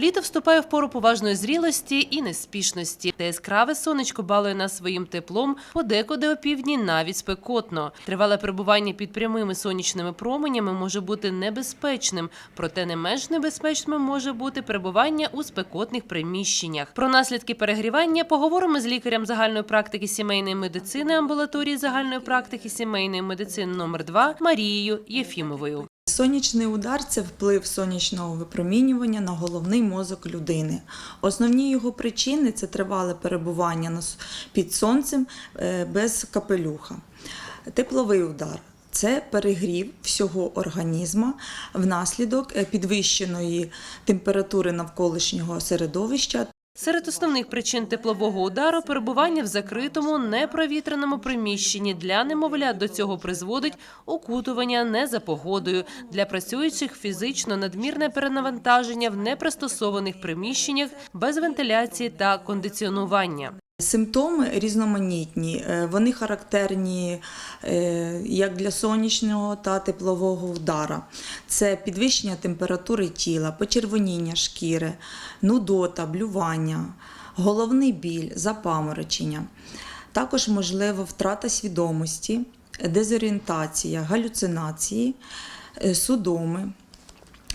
Літо вступає в пору поважної зрілості і неспішності. Та яскраве сонечко балує нас своїм теплом, подекуди опівдні навіть спекотно. Тривале перебування під прямими сонячними променями може бути небезпечним, проте не менш небезпечним може бути перебування у спекотних приміщеннях. Про наслідки перегрівання поговоримо з лікарем загальної практики сімейної медицини амбулаторії загальної практики сімейної медицини номер 2 Марією Єфімовою. Сонячний удар це вплив сонячного випромінювання на головний мозок людини. Основні його причини це тривале перебування під сонцем е, без капелюха. Тепловий удар. Це перегрів всього організму внаслідок е, підвищеної температури навколишнього середовища Серед основних причин теплового удару перебування в закритому непровітреному приміщенні для немовлят до цього призводить окутування не за погодою. Для працюючих фізично надмірне перенавантаження в непристосованих приміщеннях без вентиляції та кондиціонування. Симптоми різноманітні, е, вони характерні е, як для сонячного та теплового удара. Це підвищення температури тіла, почервоніння шкіри, нудота, блювання, головний біль, запаморочення. Також можлива втрата свідомості, дезорієнтація, галюцинації, е, судоми,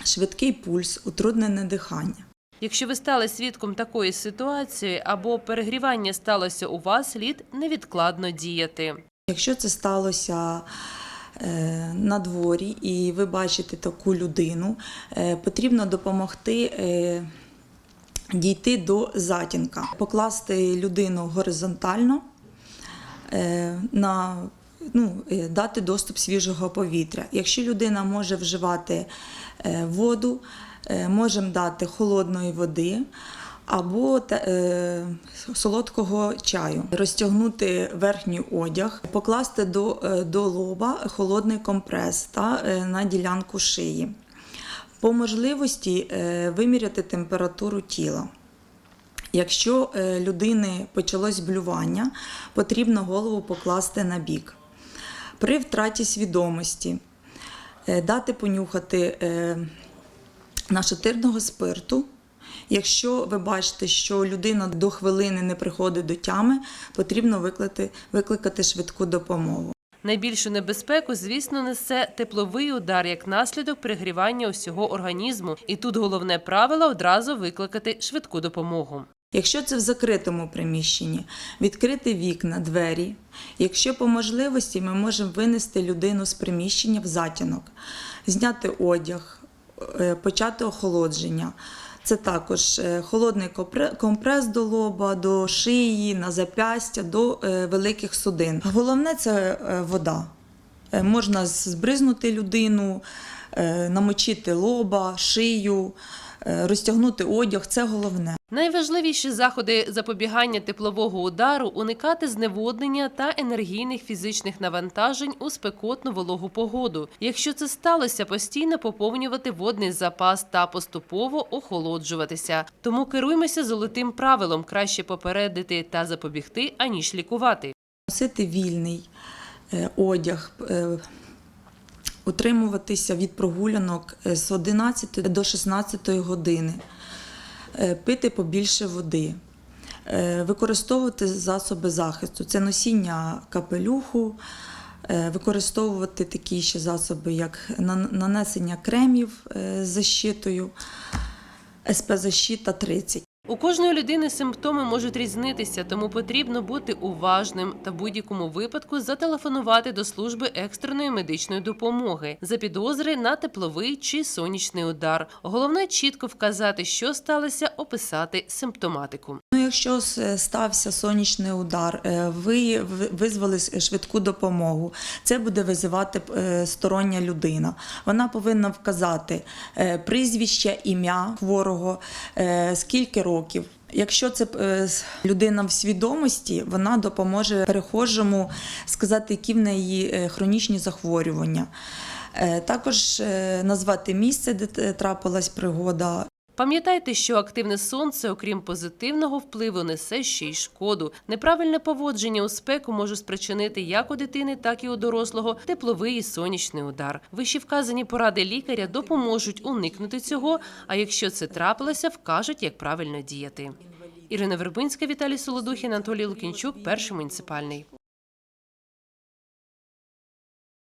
швидкий пульс, утруднене дихання. Якщо ви стали свідком такої ситуації або перегрівання сталося у вас, слід невідкладно діяти. Якщо це сталося е, на дворі і ви бачите таку людину, е, потрібно допомогти е, дійти до затінка, покласти людину горизонтально, на, ну, дати доступ свіжого повітря. Якщо людина може вживати воду, можемо дати холодної води. Або е, солодкого чаю, розтягнути верхній одяг, покласти до, е, до лоба холодний компрес та е, на ділянку шиї. По можливості е, виміряти температуру тіла. Якщо е, людини почалось блювання, потрібно голову покласти на бік. При втраті свідомості е, дати понюхати е, нашатирного спирту. Якщо ви бачите, що людина до хвилини не приходить до тями, потрібно викликати, викликати швидку допомогу. Найбільшу небезпеку, звісно, несе тепловий удар як наслідок перегрівання усього організму. І тут головне правило одразу викликати швидку допомогу. Якщо це в закритому приміщенні, відкрити вікна, двері. Якщо по можливості ми можемо винести людину з приміщення в затінок, зняти одяг, почати охолодження. Це також е, холодний компрес до лоба, до шиї, на запястя, до е, великих судин. Головне це е, вода. Е, Можна збризнути людину, е, намочити лоба, шию, е, розтягнути одяг це головне. Найважливіші заходи запобігання теплового удару уникати зневоднення та енергійних фізичних навантажень у спекотну вологу погоду. Якщо це сталося, постійно поповнювати водний запас та поступово охолоджуватися. Тому керуймося золотим правилом краще попередити та запобігти, аніж лікувати. Носити вільний е, одяг, е, утримуватися від прогулянок е, з 11 до 16 години, е, пити побільше води, е, використовувати засоби захисту. Це носіння капелюху, використовувати такі ще засоби, як нанесення кремів з защитою, СП-защита 30. У кожної людини симптоми можуть різнитися, тому потрібно бути уважним та в будь-якому випадку зателефонувати до служби екстреної медичної допомоги за підозри на тепловий чи сонячний удар. Головне чітко вказати, що сталося, описати симптоматику. Ну, якщо стався сонячний удар, е, ви визвали швидку допомогу, це буде визивати е, стороння людина. Вона повинна вказати е, прізвище, ім'я хворого, скільки років. Якщо це е, людина в свідомості, вона допоможе перехожому сказати, які в неї е, хронічні захворювання. Е, Також назвати місце, де трапилась пригода, Пам'ятайте, що активне сонце, окрім позитивного впливу, несе ще й шкоду. Неправильне поводження у спеку може спричинити як у дитини, так і у дорослого тепловий і сонячний удар. Вищі вказані поради лікаря допоможуть уникнути цього. А якщо це трапилося, вкажуть, як правильно діяти. Ірина Вербинська, Віталій Солодухін, Анатолій Лукінчук, перший муніципальний.